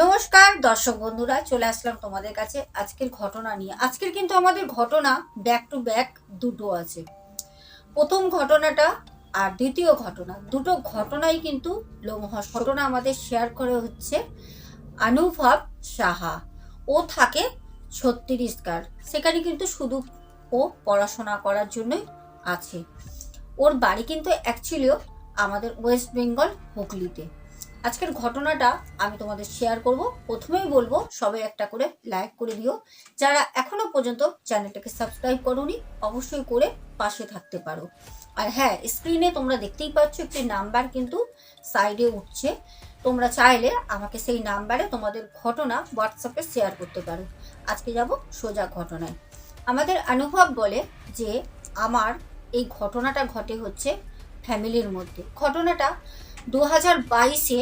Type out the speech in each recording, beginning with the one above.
নমস্কার, দর্শক বন্ধুরা, চলে আসলাম তোমাদের কাছে আজকের ঘটনা নিয়ে। আজকের কিন্তু আমাদের ঘটনা ব্যাক টু ব্যাক দুটো আছে। প্রথম ঘটনাটা আর দ্বিতীয় ঘটনা। দুটো ঘটনাই কিন্তু লোমহস ঘটনা আমাদের শেয়ার করে হচ্ছে অনুভব সাহা। ও থাকে ছত্তিশগড় সেখানে কিন্তু শুধু ও পড়াশোনা করার জন্যই আছে। ওর বাড়ি কিন্তু অ্যাকচুয়ালিও আমাদের ওয়েস্ট বেঙ্গল হুগলিতে। আজকের ঘটনাটা আমি তোমাদের শেয়ার করব। প্রথমেই বলব, সবাই একটা করে লাইক করে দিও। যারা এখনও পর্যন্ত চ্যানেলটাকে সাবস্ক্রাইব করোনি, অবশ্যই করে পাশে থাকতে পারো। আর হ্যাঁ স্ক্রিনে তোমরা দেখতেই পাচ্ছ একটি নাম্বার কিন্তু সাইডে উঠছে। তোমরা চাইলে আমাকে সেই নাম্বারে তোমাদের ঘটনা হোয়াটসঅ্যাপে শেয়ার করতে পারো। আজকে যাব সোজা ঘটনায়। আমাদের অনুভব বলে যে, আমার এই ঘটনাটা ঘটে হচ্ছে ফ্যামিলির মধ্যে। ঘটনাটা দু হাজার বাইশে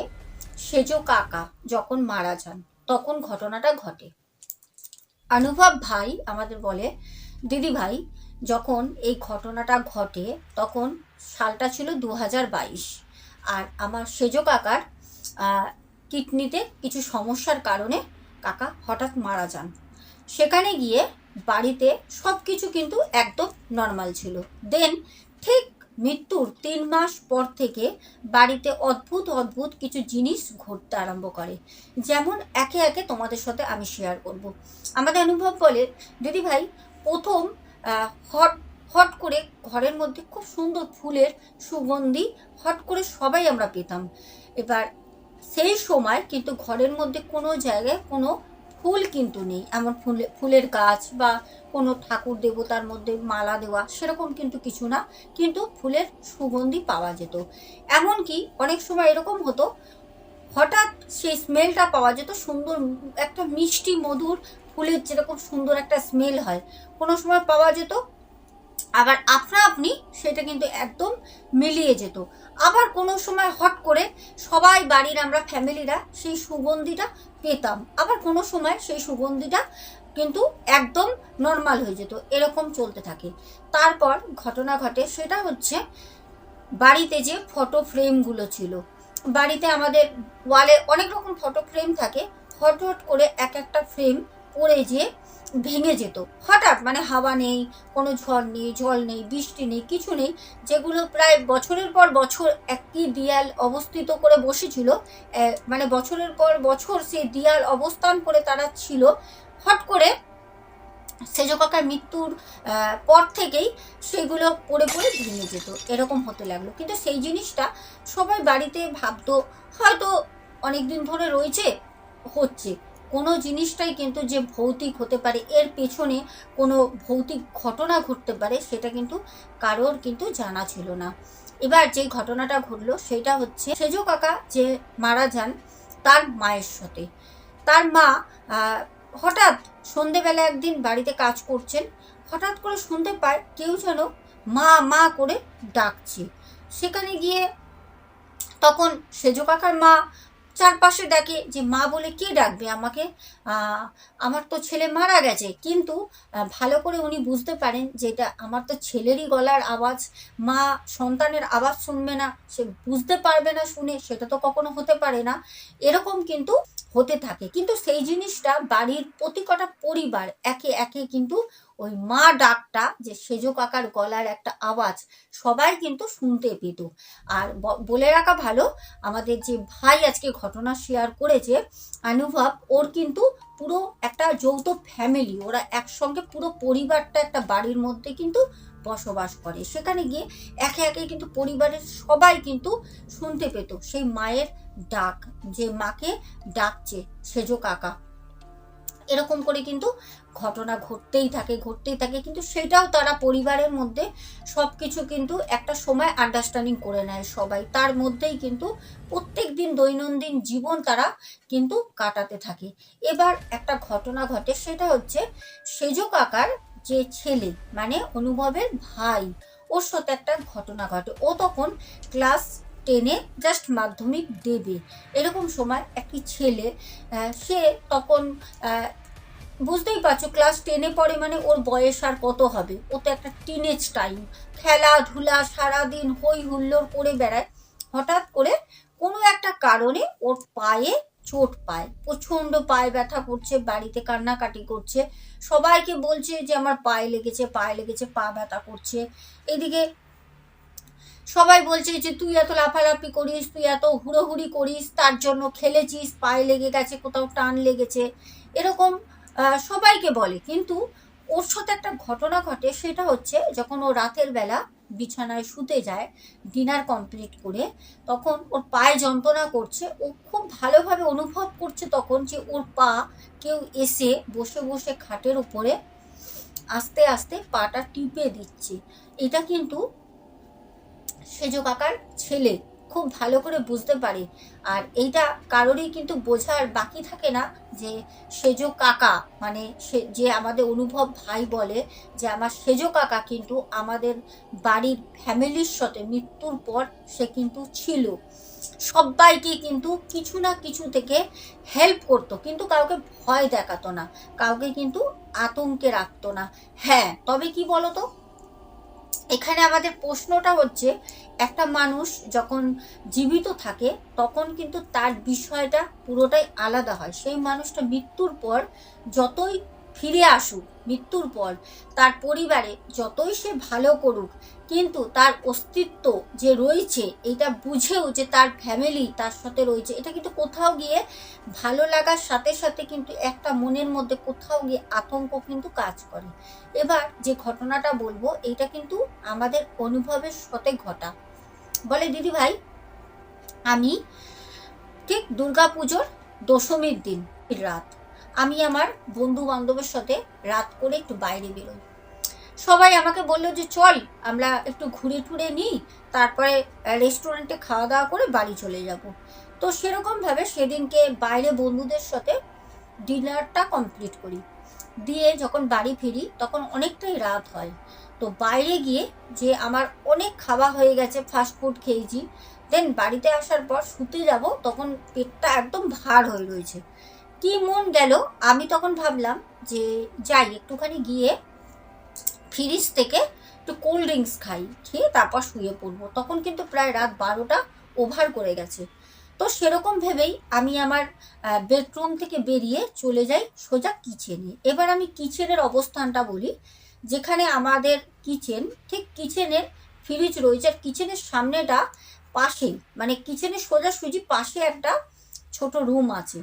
সেজো কাকা যখন মারা যান, তখন ঘটনাটা ঘটে। অনুভব ভাই আমাদের বলে, দিদি ভাই, যখন এই ঘটনাটা ঘটে, তখন সালটা ছিল দু হাজার বাইশ আর আমার সেজো কাকার কিডনিতে কিছু সমস্যার কারণে কাকা হঠাৎ মারা যান। সেখানে গিয়ে বাড়িতে সব কিছু কিন্তু একদম নর্মাল ছিল। দেন ঠিক মৃত্যুর তিন মাস পর থেকে বাড়িতে অদ্ভুত অদ্ভুত কিছু জিনিস ঘটতে আরম্ভ করে। যেমন একে একে তোমাদের সাথে আমি শেয়ার করব। আমাদের অনুভব বলে, দিদি ভাই, প্রথম হট হট করে ঘরের মধ্যে খুব সুন্দর ফুলের সুগন্ধি হট করে সবাই আমরা পেতাম। এবার সেই সময় কিন্তু ঘরের মধ্যে কোনো জায়গায় কোনো ফুল কিন্তু নেই। এমন ফুলে, ফুলের গাছ বা কোনো ঠাকুর দেবতার মধ্যে মালা দেওয়া সেরকম কিন্তু কিছু না। কিন্তু ফুলের সুগন্ধি পাওয়া যেত। এমনকি অনেক সময় এরকম হতো, হঠাৎ সেই স্মেলটা পাওয়া যেত, সুন্দর একটা মিষ্টি মধুর ফুলের যেরকম সুন্দর একটা স্মেল হয়। কোনো সময় পাওয়া যেত আবার আপনা আপনি সেটা কিন্তু একদম মিলিয়ে যেত। আবার কোনো সময় হট করে সবাই বাড়ির আমরা ফ্যামিলিরা সেই সুগন্ধিটা পেতাম। আবার কোনো সময় সেই সুগন্ধিটা কিন্তু একদম নর্মাল হয়ে যেত, এরকম চলতে থাকে। তারপর ঘটনা ঘটে সেটা হচ্ছে বাড়িতে যে ফটো ফ্রেমগুলো ছিল, বাড়িতে আমাদের ওয়ালে অনেক রকম ফটো ফ্রেম থাকে। হট হট করে এক একটা ফ্রেম পড়ে যে ভেঙে যেত। হঠাৎ মানে হাওয়া নেই, কোনো ঝড় নেই, জল নেই, বৃষ্টি নেই, কিছু নেই, যেগুলো প্রায় বছরের পর বছর একই দেয়াল অবস্থিত করে বসেছিল মানে বছরের পর বছর সেই দেয়াল অবস্থান করে তারা ছিল। হট করে সেজ কাকার মৃত্যুর পর থেকেই সেগুলো পড়ে পড়ে ভেঙে যেত। এরকম হতে লাগল। কিন্তু সেই জিনিসটা সবাই বাড়িতে ভাবতো, হয়তো অনেক দিন ধরে রয়েছে, হচ্ছে। কোনো জিনিসটাই কিন্তু যে ভৌতিক হতে পারে, এর পেছনে কোনো ভৌতিক ঘটনা ঘটতে পারে, সেটা কিন্তু কারোর কিন্তু জানা ছিল না। এবার যে ঘটনাটা ঘটলো, সেটা হচ্ছে সেজো কাকা যে মারা যান, তার মায়ের সাথে। তার মা হঠাৎ সন্ধেবেলা একদিন বাড়িতে কাজ করছেন, হঠাৎ করে শুনতে পায় কেউ যেন মা মা করে ডাকছে। সেখানে গিয়ে তখন সেজো কাকার মা চারপাশে ডাকে যে, মা বলে কে ডাকবে আমাকে? আমার তো ছেলে মারা গেছে। কিন্তু ভালো করে উনি বুঝতে পারেন যে, এটা আমার তো ছেলেরই গলার আওয়াজ। মা সন্তানের আওয়াজ শুনবে না। সে বুঝতে পারবে না শুনে, সেটা তো কখনো হতে পারে না। এরকম কিন্তু হতে থাকে। কিন্তু সেই জিনিসটা বাড়ির প্রতি কটা পরিবার একে একে কিন্তু ওই মা ডাকটা যে সেজো কাকার গলার একটা আওয়াজ সবাই কিন্তু শুনতে পেত। আর বলে রাখা ভালো, আমাদের যে ভাই আজকে ঘটনা শেয়ার করেছে অনুভব ওর কিন্তু পুরো একটা যৌথ ফ্যামিলি ওরা একসঙ্গে পুরো পরিবারটা একটা বাড়ির মধ্যে কিন্তু বসবাস করে। সেখানে গিয়ে একে একে কিন্তু পরিবারের সবাই কিন্তু শুনতে পেত সেই মায়ের ডাক, যে মাকে ডাকছে সেজো কাকা। এরকম করে কিন্তু ঘটনা ঘটতেই থাকে ঘটতেই থাকে। কিন্তু সেটাও তারা পরিবারের মধ্যে সব কিছু কিন্তু একটা সময় আন্ডারস্ট্যান্ডিং করে নেয় সবাই। তার মধ্যেই কিন্তু প্রত্যেক দিন দৈনন্দিন জীবন তারা কিন্তু কাটাতে থাকে। এবার একটা ঘটনা ঘটে, সেটা হচ্ছে সেজো কাকার যে ছেলে মানে অনুভবের ভাই, ওর সাথে একটা ঘটনা ঘটে। ও তখন ক্লাস টেনে জাস্ট মাধ্যমিক দেবে। এরকম সময় একটি ছেলে সে তখন বুঝতেই পারছ ক্লাস টেনে পড়ে মানে ওর বয়স আর কত হবে? ও তো একটা টিনেজ টাইম খেলাধুলা সারাদিন হই হুল্লোড় করে বেড়ায়। হঠাৎ করে কোনো একটা কারণে ওর পায়ে চোট পায়। প্রচণ্ড পায়ে ব্যথা করছে, বাড়িতে কান্নাকাটি করছে। সবাইকে বলছে যে আমার পায়ে লেগেছে পায়ে লেগেছে, পা ব্যথা করছে। এদিকে সবাই বলছে যে তুই এত লাফালাফি করিস, তুই এত হুড়োহুড়ি করিস, তার জন্য খেলেছিস, পায়ে লেগে গেছে, কোথাও টান লেগেছে। এরকম সবাইকে বলে। কিন্তু ওর সাথে একটা ঘটনা ঘটে, সেটা হচ্ছে যখন ও রাতের বেলা বিছানায় শুতে যায় ডিনার কমপ্লিট করে, তখন ওর পায়ে যন্ত্রণা করছে। ও খুব ভালোভাবে অনুভব করছে তখন যে ওর পা কেউ এসে বসে বসে খাটের উপরে আস্তে আস্তে পাটা টিপে দিচ্ছে। এটা কিন্তু সেজো কাকার ছেলে খুব ভালো করে বুঝতে পারে। আর এইটা কারোরই কিন্তু বোঝার বাকি থাকে না যে সেজো কাকা মানে সে, যে আমাদের অনুভব ভাই বলে যে আমার সেজো কাকা কিন্তু আমাদের বাড়ির ফ্যামিলির সাথে মৃত্যুর পর সে কিন্তু ছিল। সবাইকে কিন্তু কিছু না কিছু থেকে হেল্প করতো, কিন্তু কাউকে ভয় দেখাতো না, কাউকে কিন্তু আতঙ্কে রাখতো না। হ্যাঁ তবে কি বলতো? এখানে আমাদের প্রশ্নটা হচ্ছে, একটা মানুষ যখন জীবিত থাকে, তখন কিন্তু তার বিষয়টা পুরোটাই আলাদা হয়। সেই মানুষটা মৃত্যুর পর যতই ফিরে আসুক মৃত্যুর পর। তার পরিবারে যতই সে ভালো করুক, কিন্তু তার অস্তিত্ব যে রয়েছে, এটা বুঝেও যে তার ফ্যামিলি তার সাথে রয়েছে, এটা কিন্তু কোথাও গিয়ে ভালো লাগার সাথে সাথে কিন্তু একটা মনের মধ্যে কোথাও গিয়ে আতঙ্ক কিন্তু কাজ করে। এবার যে ঘটনাটা বলব এটা কিন্তু আমাদের অনুভবের সাথে ঘটা। বলে, দিদি ভাই, আমি ঠিক দুর্গাপুজোর দশমীর দিন, রাত আমি আমার বন্ধু বান্ধবের সাথে রাত করে একটু বাইরে বেরোই। সবাই আমাকে বলল যে, চল, আমরা একটু ঘুরে টুরে নিই, তারপরে রেস্টুরেন্টে খাওয়া দাওয়া করে বাড়ি চলে যাব। তো সেরকমভাবে সেদিনকে বাইরে বন্ধুদের সাথে ডিনারটা কমপ্লিট করি। দিয়ে যখন বাড়ি ফিরি, তখন অনেকটাই রাত হয়। তো বাইরে গিয়ে যে আমার অনেক খাওয়া হয়ে গেছে ফাস্ট ফুড খেয়েছি দেন বাড়িতে আসার পর শুতে যাব, তখন পেটটা একদম ভার হয়ে রয়েছে। কি মন গেল? আমি তখন ভাবলাম যে যাই, একটুখানি গিয়ে ফ্রিজ থেকে একটু কোল্ড ড্রিঙ্কস খাই, খেয়ে তারপর শুয়ে পড়ব। তখন কিন্তু প্রায় রাত বারোটা ওভার করে গেছে। তো সেরকম ভেবেই আমি আমার বেডরুম থেকে বেরিয়ে চলে যাই সোজা কিচেনে এবার আমি কিচেনের অবস্থানটা বলি। যেখানে আমাদের কিচেন ঠিক কিচেনের ফ্রিজ রয়েছে। আর কিচেনের সামনেটা পাশে মানে কিচেনের সোজাসুজি পাশে একটা ছোট রুম আছে।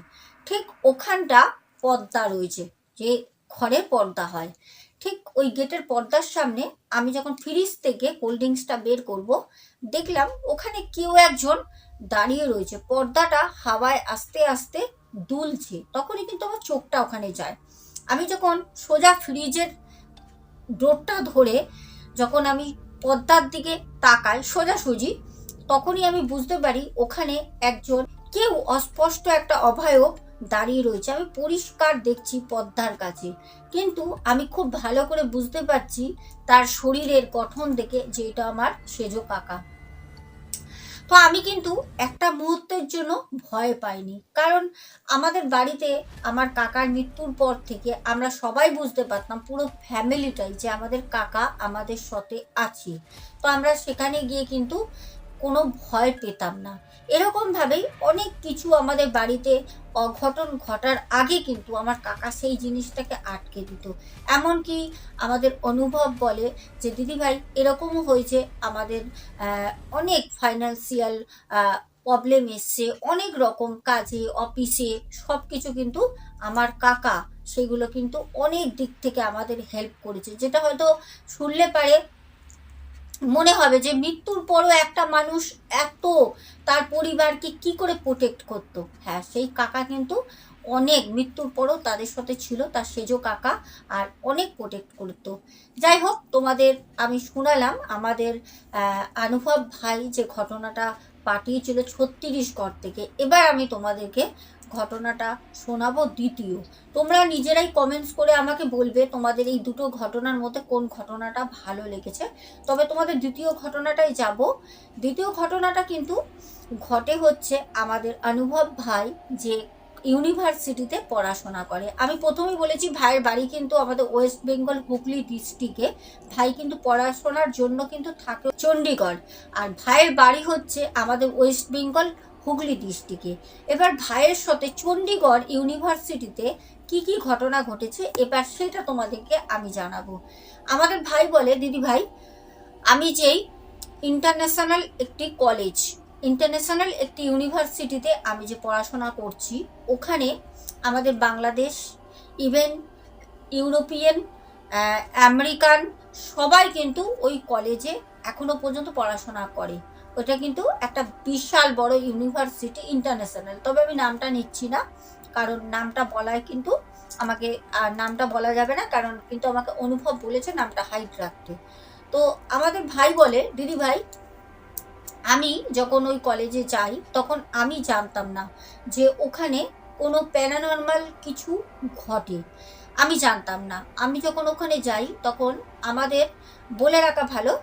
ঠিক ওখানটা পর্দা রয়েছে, যে ঘরের পর্দা হয়। ঠিক ওই গেটের পর্দার সামনে আমি যখন ফ্রিজ থেকে কোল্ড ড্রিঙ্কসটা বের করব, দেখলাম ওখানে কেউ একজন দাঁড়িয়ে রয়েছে। পর্দাটা হাওয়ায় আস্তে আস্তে দুলছে, তখনই কিন্তু আমার চোখটা ওখানে যায়। আমি যখন সোজা ফ্রিজের ডোরটা ধরে যখন আমি পর্দার দিকে তাকাই সোজাসুজি, তখনই আমি বুঝতে পারি ওখানে একজন কেউ অস্পষ্ট একটা অভয়ব দাঁড়িয়ে রয়েছে। আমি পরিষ্কার দেখছি পদ্মার কাছে। কিন্তু আমি খুব ভালো করে বুঝতে পারছি তার শরীরের গঠন দেখে যে এটা আমার সেজো কাকা। তো আমি কিন্তু একটা মুহূর্তের জন্য ভয় পাইনি। কারণ আমাদের বাড়িতে আমার কাকার মৃত্যুর পর থেকে আমরা সবাই বুঝতে পারতাম পুরো ফ্যামিলিটাই যে আমাদের কাকা আমাদের সাথে আছে। তো আমরা সেখানে গিয়ে কিন্তু কোনো ভয় পেতাম না। এরকমভাবেই অনেক কিছু আমাদের বাড়িতে অঘটন ঘটার আগে কিন্তু আমার কাকা সেই জিনিসটাকে আটকে দিত। এমনকি আমাদের অনুভব বলে যে, দিদিভাই, এরকমও হয়েছে। আমাদের অনেক ফাইন্যান্সিয়াল প্রবলেম এসছে। অনেক রকম কাজে অফিসে সব কিছু কিন্তু আমার কাকা সেগুলো কিন্তু অনেক দিক থেকে আমাদের হেল্প করেছে। যেটা হয়তো শুনলে পারে মনে হবে যে মৃত্যুর পরও একটা মানুষ এত তার পরিবারকে কি করে প্রোটেক্ট করতো? হ্যাঁ সেই কাকা কিন্তু অনেক মৃত্যুর পরও তাদের সাথে ছিল তার সেজো কাকা আর অনেক প্রোটেক্ট করতো। যাই হোক তোমাদের আমি শোনালাম আমাদের আহ, অনুভব ভাই যে ঘটনাটা পাঠিয়েছিল ছত্তিশগড় থেকে। এবার আমি তোমাদেরকে ঘটনাটা শোনাবো দ্বিতীয়। তোমরা নিজেরাই কমেন্টস করে আমাকে বলবে তোমাদের এই দুটো ঘটনার মধ্যে কোন ঘটনাটা ভালো লেগেছে। তবে তোমাদের দ্বিতীয় ঘটনাটাই যাব। দ্বিতীয় ঘটনাটা কিন্তু ঘটে হচ্ছে আমাদের অনুভব ভাই যে ইউনিভার্সিটিতে পড়াশোনা করে। আমি প্রথমেই বলেছি ভাইয়ের বাড়ি কিন্তু আমাদের ওয়েস্ট বেঙ্গল হুগলি ডিস্ট্রিক্টে। ভাই কিন্তু পড়াশোনার জন্য কিন্তু থাকে চণ্ডীগড় আর ভাইয়ের বাড়ি হচ্ছে আমাদের ওয়েস্ট বেঙ্গল হুগলি ডিস্ট্রিক্টে। এবার ভাইয়ের সাথে চণ্ডীগড় ইউনিভার্সিটিতে কি কি ঘটনা ঘটেছে, এবার সেটা তোমাদেরকে আমি জানাব। আমাদের ভাই বলে, দিদি ভাই, আমি যেই ইন্টারন্যাশনাল একটি কলেজ ইন্টারন্যাশনাল একটি ইউনিভার্সিটিতে আমি যে পড়াশোনা করছি, ওখানে আমাদের বাংলাদেশ ইভেন ইউরোপিয়ান আমেরিকান সবাই কিন্তু ওই কলেজে এখনও পর্যন্ত পড়াশোনা করে। ওটা কিন্তু একটা বিশাল বড় ইউনিভার্সিটি ইন্টারন্যাশনাল। তবে আমি নামটা নিচ্ছি না, কারণ নামটা বলায় কিন্তু আমাকে নামটা বলা যাবে না, কারণ কিন্তু আমাকে অনুভব বলেছে নামটা হাইট রাখতে। তো আমাদের ভাই বলে, দিদি ভাই, আমি যখন ওই কলেজে যাই, তখন আমি জানতাম না যে ওখানে কোনো প্যারানর্মাল কিছু ঘটে। আমি জানতাম না। আমি যখন ওখানে যাই, তখন আমাদের বলে রাখা ভালো,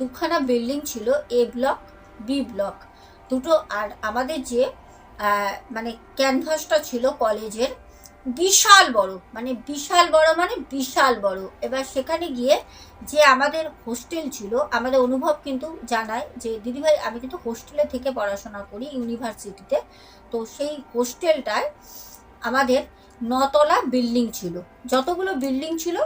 দুখানা বিল্ডিং ছিল, এ ব্লক বি ব্লক দুটো আর আমাদের যে মানে ক্যানভাসটা ছিল কলেজের, বিশাল বড় মানে বিশাল বড় মানে বিশাল বড়। এবার সেখানে গিয়ে যে আমাদের হোস্টেল ছিল, আমাদের অনুভব কিন্তু জানায় যে, দিদিভাই, আমি কিন্তু হোস্টেলে থেকে পড়াশোনা করি ইউনিভার্সিটিতে তো সেই হোস্টেলটায় আমাদের নতলা বিল্ডিং ছিল। যতগুলো বিল্ডিং ছিল,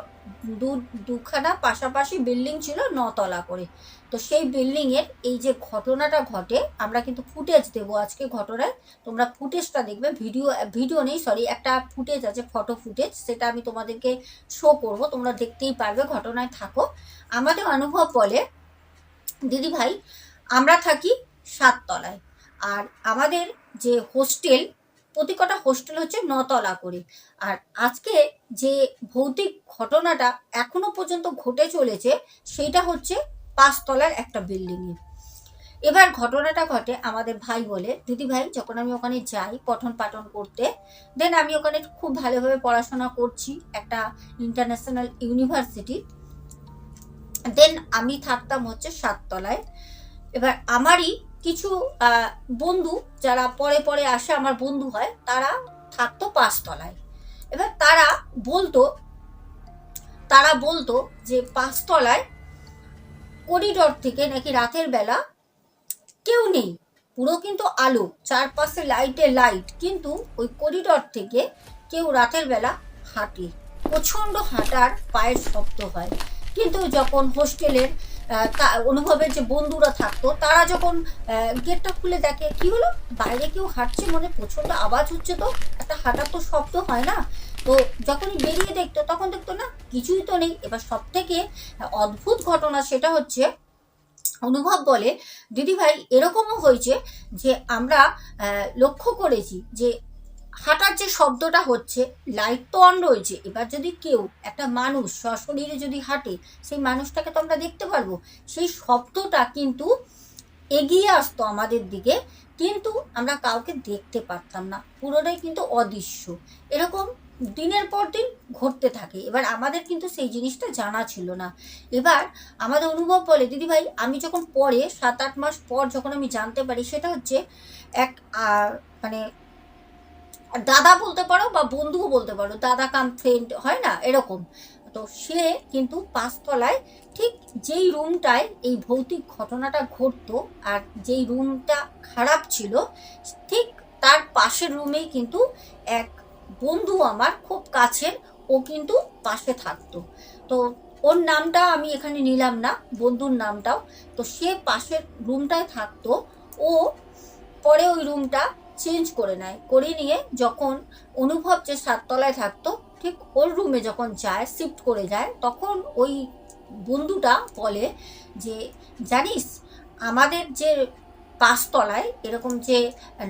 দু, দুখানা পাশাপাশি বিল্ডিং ছিল নতলা করে। তো সেই বিল্ডিংয়ের এই যে ঘটনাটা ঘটে, আমরা কিন্তু ফুটেজ দেবো আজকে ঘটনায়। তোমরা ফুটেজটা দেখবে ভিডিও ভিডিও নেই সরি একটা ফুটেজ আছে ফটো ফুটেজ সেটা আমি তোমাদেরকে শো করব, তোমরা দেখতেই পারবে, ঘটনায় থাকো। আমাদের অনুভব বলে, দিদি ভাই, আমরা থাকি সাততলায়, আর আমাদের যে হোস্টেল প্রতি কটা হোস্টেল হচ্ছে নতলা করে। আর আজকে যে ভৌতিক ঘটনাটা এখনও পর্যন্ত ঘটে চলেছে সেইটা হচ্ছে পাঁচতলার একটা বিল্ডিংয়ে এবার ঘটনাটা ঘটে আমাদের ভাই বলে, দিদি ভাই, যখন আমি ওখানে যাই পঠন পাঠন করতে দেন আমি ওখানে খুব ভালোভাবে পড়াশোনা করছি একটা ইন্টারন্যাশনাল ইউনিভার্সিটি দেন আমি থাকতাম হচ্ছে সাততলায়। এবার আমারই কিছু বন্ধু যারা পরে পরে আসে, আমার বন্ধু হয়, তারা থাকতো পাঁচতলায়। এবার তারা বলতো তারা বলতো যে পাঁচতলায় করিডর থেকে নাকি রাতের বেলা কেউ নেই। পুরো কিন্তু আলো, চারপাশে লাইটে লাইট কিন্তু ওই করিডর থেকে কেউ রাতের বেলা হাঁটে। প্রচণ্ড হাঁটার পায়ের শব্দ হয়। কিন্তু যখন হোস্টেলের অনুভবের যে বন্ধুরা থাকতো, তারা যখন গেটটা খুলে দেখে, কি হলো? বাইরে কেউ হাঁটছে মনে প্রচণ্ড আওয়াজ হচ্ছে তো? একটা হাঁটার তো শব্দ হয় না? তো যখনই বেরিয়ে দেখতো, তখন দেখতো না, কিছুই তো নেই। এবার সব থেকে অদ্ভুত ঘটনা সেটা হচ্ছে, অনুভব বলে দিদি ভাই এরকমও হয়েছে যে আমরা লক্ষ্য করেছি যে হাঁটার যে শব্দটা হচ্ছে লাইট তো অন রয়েছে। এবার যদি কেউ, একটা মানুষ সশরীরে যদি হাঁটে, সেই মানুষটাকে তো আমরা দেখতে পারব। সেই শব্দটা কিন্তু এগিয়ে আসতো আমাদের দিকে, কিন্তু আমরা কাউকে দেখতে পারতাম না। পুরোটাই কিন্তু অদৃশ্য। এরকম দিনের পর দিন ঘটতে থাকে। এবার আমাদের কিন্তু সেই জিনিসটা জানা ছিল না। এবার আমাদের অনুভব বলে দিদি ভাই আমি যখন পরে সাত আট মাস পর যখন আমি জানতে পারি, সেটা হচ্ছে এক মানে দাদা বলতে পারো বা বন্ধুও বলতে পারো, দাদা কাম ফ্রেন্ড হয় না? এরকম। তো সে কিন্তু পাঁচতলায় ঠিক যেই রুমটায় এই ভৌতিক ঘটনাটা ঘটতো আর যেই রুমটা খারাপ ছিল, ঠিক তার পাশের রুমেই কিন্তু এক বন্ধু আমার খুব কাছের, ও কিন্তু পাশে থাকতো। তো ওর নামটা আমি এখানে নিলাম না, বন্ধুর নামটাও। তো সে পাশের রুমটায় থাকতো, ও পরে ওই রুমটা চেঞ্জ করে নেয়, করে নিয়ে যখন অনুভব যে সাততলায় থাকতো, ঠিক ওর রুমে যখন যায়, শিফট করে যায়, তখন ওই বন্ধুটা বলে যে, জানিস, আমাদের যে পাঁচতলায় এরকম যে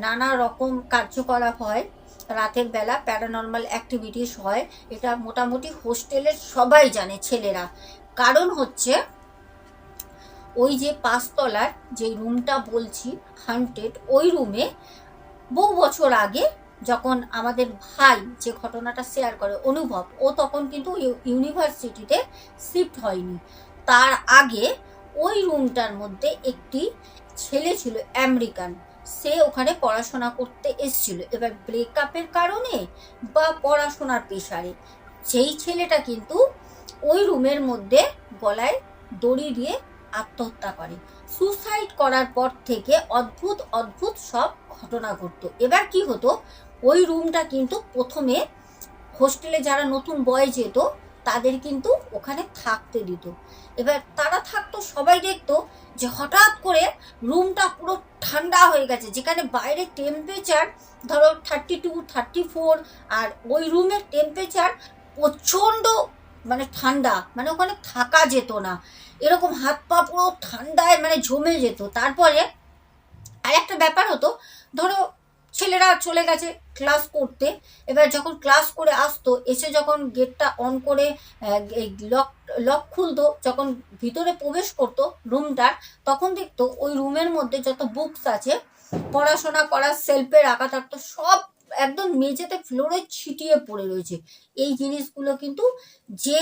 নানা রকম কার্যকলাপ হয় রাতের বেলা প্যারানর্মাল অ্যাক্টিভিটিস হয়। এটা মোটামুটি হোস্টেলের সবাই জানে ছেলেরা। কারণ হচ্ছে, ওই যে পাঁচতলার যে রুমটা বলছি হান্টেড ওই রুমে বহু বছর আগে যখন আমাদের ভাই যে ঘটনাটা শেয়ার করে, অনুভব, ও তখন কিন্তু ইউনিভার্সিটিতে শিফট হয়নি। তার আগে ওই রুমটার মধ্যে একটি ছেলে ছিল আমেরিকান সে ওখানে পড়াশোনা করতে এসেছিল। এবার ব্রেকআপের কারণে বা পড়াশোনার পেশারে সেই ছেলেটা কিন্তু ওই রুমের মধ্যে গলায় দড়ি দিয়ে আত্মহত্যা করে। সুসাইড করার পর থেকে অদ্ভুত অদ্ভুত সব ঘটনা ঘটতো। এবার কি হতো, ওই রুমটা কিন্তু প্রথমে হোস্টেলে যারা নতুন বয় যেত, তাদের কিন্তু ওখানে থাকতে দিত। এবার তারা থাকতো, সবাই দেখতো যে হঠাৎ করে রুমটা পুরো ঠান্ডা হয়ে গেছে, যেখানে বাইরে টেম্পারেচার ধরো থার্টি টু থার্টি ফোর আর ওই রুমের টেম্পারেচার প্রচণ্ড মানে ঠান্ডা মানে ওখানে থাকা যেত না। এরকম হাত পা পুরো ঠান্ডায় মানে জমে যেত। তারপরে আর একটা ব্যাপার হতো, ধরো ছেলেরা চলে গেছে ক্লাস করতে। এবার যখন ক্লাস করে আসতো, এসে যখন গেটটা অন করে লক লক খুলতো, যখন ভিতরে প্রবেশ করতো রুমটার তখন দেখতো ওই রুমের মধ্যে যত বুকস আছে, পড়াশোনা করার সেলফে রাখা থাকতো সব একদম মেঝেতে ফ্লোরে ছিটিয়ে পড়ে রয়েছে। এই জিনিসগুলো কিন্তু যে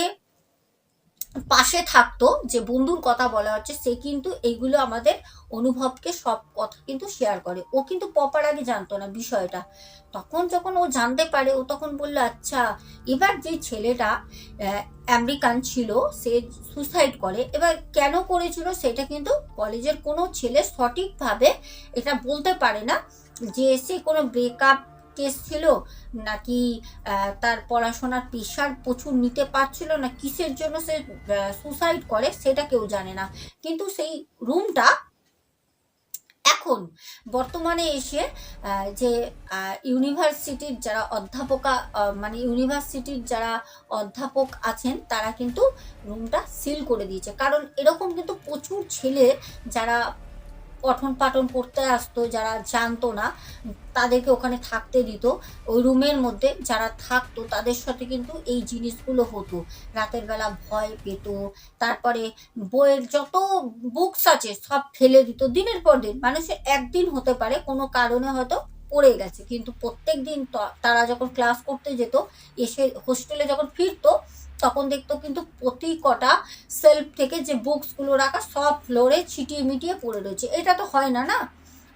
পাশে থাকতো যে বন্ধুর কথা বলা হচ্ছে, সে কিন্তু এইগুলো আমাদের অনুভবকে সব কথা কিন্তু শেয়ার করে। ও কিন্তু পপার আগে জানতো না বিষয়টা। তখন যখন ও জানতে পারে, ও তখন বলল আচ্ছা এবার যে ছেলেটা আমেরিকান ছিল, সে সুসাইড করে, এবার কেন করেছিল সেটা কিন্তু কলেজের কোনো ছেলে সঠিকভাবে এটা বলতে পারে না যে সে কোনো ব্রেকআপ কেস ছিল? নাকি তার পড়াশোনার প্রেশার প্রচুর নিতে পারছিল না? কিসের জন্য সে সুসাইড করে সেটা কেউ জানে না। কিন্তু সেই রুমটা এখন বর্তমানে এসে যে ইউনিভার্সিটির যারা অধ্যাপকা মানে ইউনিভার্সিটির যারা অধ্যাপক আছেন, তারা কিন্তু রুমটা সিল করে দিয়েছে। কারণ এরকম কিন্তু প্রচুর ছেলে যারা পঠন পাঠন করতে আসতো, যারা জানতো না, তাদেরকে ওখানে থাকতে দিত। ওই রুমের মধ্যে যারা থাকতো, তাদের সাথে কিন্তু এই জিনিসগুলো হতো। রাতের বেলা ভয় পেত, তারপরে বইয়ের যত বুকস আছে, সব ফেলে দিত। দিনের পর দিন, মানুষের একদিন হতে পারে, কোনো কারণে হয়তো পড়ে গেছে। কিন্তু প্রত্যেক দিন তারা যখন ক্লাস করতে যেত, এসে হোস্টেলে যখন ফিরতো তখন দেখতো কিন্তু প্রতি কটা সেলফ থেকে যে বুকসগুলো রাখা সব ফ্লোরে ছিটিয়ে মিটিয়ে পড়ে রয়েছে। এটা তো হয় না না?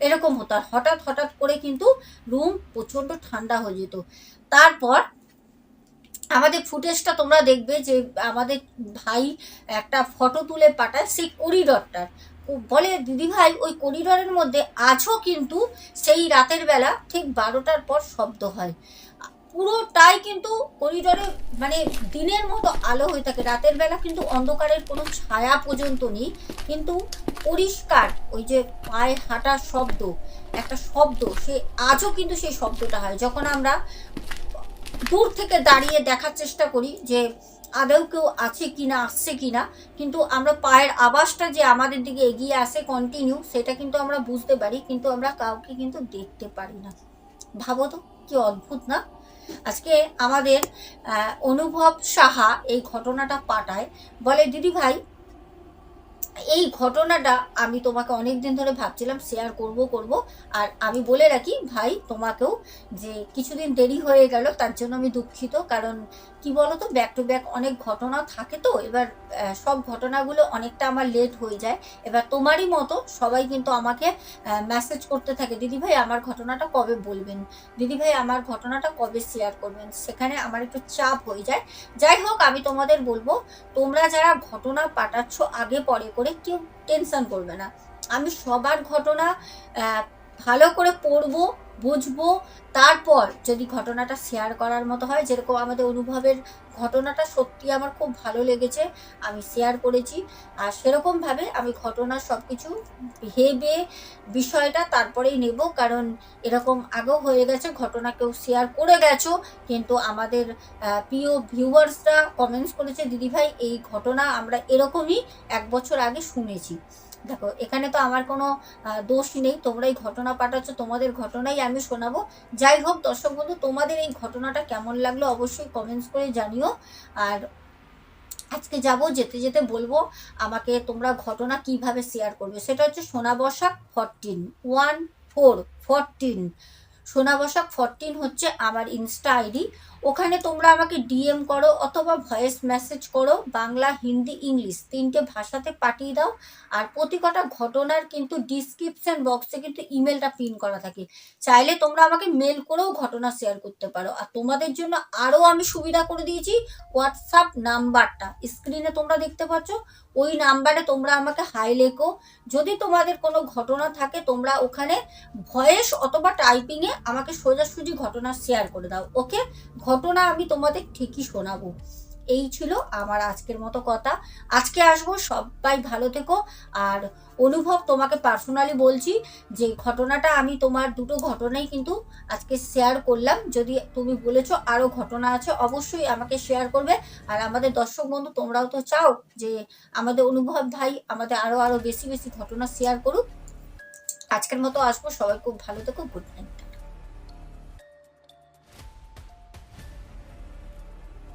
এরকম হতো। আর হঠাৎ হঠাৎ করে কিন্তু রুম প্রচণ্ড ঠান্ডা হয়ে যেত। তারপর আমাদের ফুটেজটা তোমরা দেখবে যে আমাদের ভাই একটা ফটো তুলে পাঠায় সেই করিডরটার বলে, দিদি ভাই, ওই করিডরের মধ্যে আজও কিন্তু সেই রাতের বেলা ঠিক বারোটার পর শব্দ হয়। পুরোটাই কিন্তু করিডরে মানে দিনের মতো আলো হয়ে থাকে। রাতের বেলা কিন্তু অন্ধকারের কোনো ছায়া পর্যন্ত নেই। কিন্তু পরিষ্কার ওই যে পায়ে হাঁটার শব্দ, একটা শব্দ, সে আজও কিন্তু সেই শব্দটা হয়। যখন আমরা দূর থেকে দাঁড়িয়ে দেখার চেষ্টা করি যে আদৌ কেউ আছে কি না আসছে কিনা, কিন্তু আমরা পায়ের আওয়াজটা যে আমাদের দিকে এগিয়ে আসে কন্টিনিউ সেটা কিন্তু আমরা বুঝতে পারি, কিন্তু আমরা কাউকে কিন্তু দেখতে পারি না। ভাবো তো, কি অদ্ভুত না? আজকে আমাদের অনুভব সাহা এই ঘটনাটা পাঠায়। বলে, দিদি ভাই, এই ঘটনাটা আমি তোমাকে অনেক দিন ধরে ভাবছিলাম শেয়ার করব করব। আর আমি বলে রাখি, ভাই, তোমাকেও যে কিছুদিন দেরি হয়ে গেল, তার জন্য আমি দুঃখিত। কারণ কি বলো তো ব্যাক টু ব্যাক অনেক ঘটনা থাকে তো। এবার সব ঘটনাগুলো অনেকটা আমার লেট হয়ে যায়। এবার তোমারই মতো সবাই কিন্তু আমাকে মেসেজ করতে থাকে, দিদি ভাই, আমার ঘটনাটা কবে বলবেন? দিদি ভাই, আমার ঘটনাটা কবে শেয়ার করবেন? সেখানে আমার একটু চাপ হয়ে যায়। যাই হোক, আমি তোমাদের বলব, তোমরা যারা ঘটনা পাঠাচ্ছ আগে পরে করে, কেউ টেনশন করবে না। আমি সবার ঘটনা ভালো করে পড়ব বুঝব। তারপর যদি ঘটনাটা শেয়ার করার মতো হয়, যেরকম আমাদের অনুভবের ঘটনাটা সত্যি আমার খুব ভালো লেগেছে, আমি শেয়ার করেছি। আর সেরকমভাবে আমি ঘটনার সব কিছু ভেবে বিষয়টা তারপরেই নেব, কারণ এরকম আগেও হয়ে গেছে, ঘটনা কেউ শেয়ার করে গেছো, কিন্তু আমাদের প্রিয় ভিউয়ার্সরা কমেন্টস করেছে, দিদিভাই, এই ঘটনা আমরা এরকমই এক বছর আগে শুনেছি। দেখো, এখানে তো আমার কোনো দোষ নেই, তোমরা এই ঘটনা পাঠাচ্ছ, তোমাদের ঘটনাই আমি শোনাবো। যাই হোক, দর্শক বন্ধু, তোমাদের এই ঘটনাটা কেমন লাগল অবশ্যই কমেন্টস করে জানিও। আর আজকে যাব, যেতে যেতে বলব আমাকে তোমরা ঘটনা কীভাবে শেয়ার করবে। সেটা হচ্ছে Sona Basak fourteen one four fourteen Sona Basak fourteen হচ্ছে আমার ইনস্টা আইডি ওখানে তোমরা আমাকে ডিএম করো অথবা ভয়েস মেসেজ করো, বাংলা, হিন্দি, ইংলিশ তিনটে ভাষাতে পাঠিয়ে দাও। আর প্রতি কটা ঘটনার কিন্তু ডিসক্রিপশন বক্সে কিন্তু ইমেলটা পিন করা থাকে। চাইলে তোমরা আমাকে মেল করেও ঘটনা শেয়ার করতে পারো। আর তোমাদের জন্য আরও আমি সুবিধা করে দিয়েছি হোয়াটসঅ্যাপ নাম্বারটা। স্ক্রিনে তোমরা দেখতে পাচ্ছ, ওই নাম্বারে তোমরা আমাকে হাই লেখো। যদি তোমাদের কোনো ঘটনা থাকে, তোমরা ওখানে ভয়েস অথবা টাইপিংয়ে আমাকে সোজাসুজি ঘটনা শেয়ার করে দাও। ওকে? ঘটনা আমি তোমাদের ঠিকই শোনাবো। এই ছিল আমার আজকের মতো কথা। আজকে আসব, সবাই ভালো থেকো। আর অনুভব, তোমাকে পার্সোনালি বলছি যে ঘটনাটা আমি তোমার দুটো ঘটনাই কিন্তু আজকে শেয়ার করলাম। যদি তুমি বলেছ আরও ঘটনা আছে, অবশ্যই আমাকে শেয়ার করবে। আর আমাদের দর্শক বন্ধু, তোমরাও তো চাও যে আমাদের অনুভব ভাই আমাদের আরও আরও বেশি বেশি ঘটনা শেয়ার করুক। আজকের মতো আসব, সবাই খুব ভালো থেকো গুড নাইট